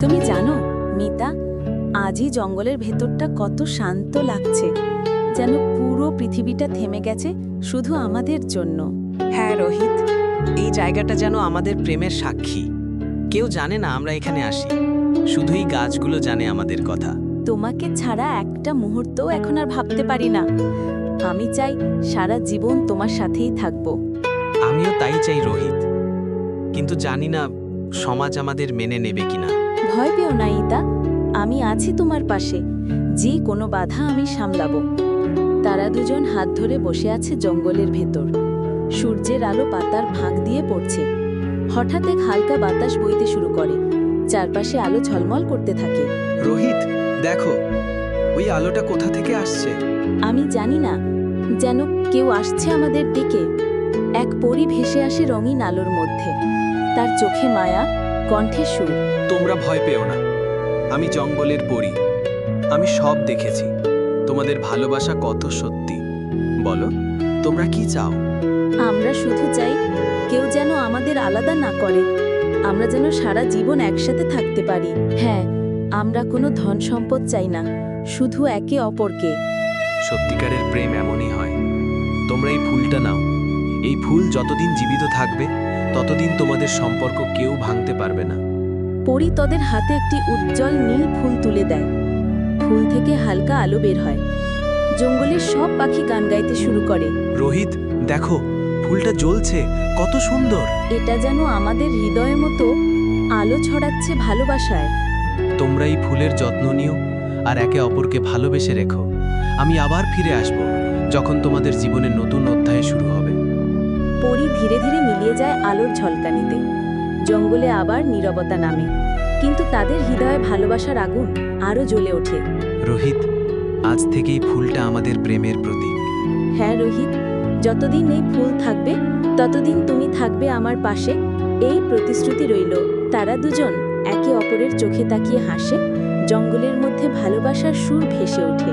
তুমি জানো মিতা আজই জঙ্গলের ভেতরটা কত শান্ত লাগছে যেন পুরো পৃথিবীটা থেমে গেছে শুধু আমাদের জন্য। হ্যাঁ রোহিত এই জায়গাটা যেন আমাদের প্রেমের সাক্ষী। কেউ জানে না আমরা এখানে আসি। শুধুই গাছগুলো জানে আমাদের কথা। তোমাকে ছাড়া একটা মুহূর্তও এখন আর ভাবতে পারি না। আমি চাই সারা জীবন তোমার সাথেই থাকব। আমিও তাই চাই রোহিত। কিন্তু জানি না সমাজ আমাদের মেনে নেবে কিনা। ভয় পেও না ইতা। আমি আছি তোমার পাশে। যে কোনো বাধা আমি সামলাবো। তারা দুজন হাত ধরে বসে আছে জঙ্গলের ভেতর। সূর্যের আলো পাতার ফাঁক দিয়ে পড়ছে। হঠাৎ এক হালকা বাতাস বইতে শুরু করে। চারপাশে আলো ঝলমল করতে থাকে। রোহিত দেখো ওই আলোটা কোথা থেকে আসছে? আমি জানি না। যেন কেউ আসছে আমাদের দিকে। এক পরি ভেসে আসে রঙিন আলোর মধ্যে। তার চোখে মায়া কণ্ঠে সুর। তোমরা ভয় পেও না। আমি জঙ্গলের পড়ি আমি সব দেখেছি। তোমাদের ভালোবাসা কত সত্যি। বলো তোমরা কি চাও? আমরা শুধু চাই কেউ যেন আমাদের আলাদা না করে। আমরা যেন সারা জীবন একসাথে থাকতে পারি। হ্যাঁ আমরা কোনো ধন সম্পদ চাই না। শুধু একে অপরকে। সত্যিকারের প্রেম এমনই হয়। তোমরা এই ফুলটা নাও। এই ফুল যতদিন জীবিত থাকবে ততদিন তোমাদের সম্পর্ক কেউ ভাঙতে পারবে না। পরি তোদের হাতে একটি উজ্জ্বল নীল ফুল তুলে দেয়। ফুল থেকে হালকা আলো বের হয়। জঙ্গলের সব পাখি গান গাইতে শুরু করে। রোহিত দেখো ফুলটা জ্বলছে কত সুন্দর। এটা যেন আমাদের হৃদয়ের মতো আলো ছড়াচ্ছে ভালোবাসায়। তোমরা এই ফুলের যত্ন নিও আর একে অপরকে ভালোবেসে রেখো। আমি আবার ফিরে আসব যখন তোমাদের জীবনের নতুন অধ্যায় শুরু হবে। পরি ধীরে ধীরে মিলিয়ে যায় আলোর ঝলকানিতে। জঙ্গলে আবার নীরবতা নামে। কিন্তু তাদের হৃদয়ে ভালোবাসার আগুন আরও জ্বলে ওঠে। রোহিত আজ থেকেই ফুলটা আমাদের প্রেমের প্রতীক। হ্যাঁ রোহিত যতদিন এই ফুল থাকবে ততদিন তুমি থাকবে আমার পাশে। এই প্রতিশ্রুতি রইল তারা দুজন একে অপরের চোখে তাকিয়ে হাসে জঙ্গলের মধ্যে ভালোবাসার সুর ভেসে ওঠে।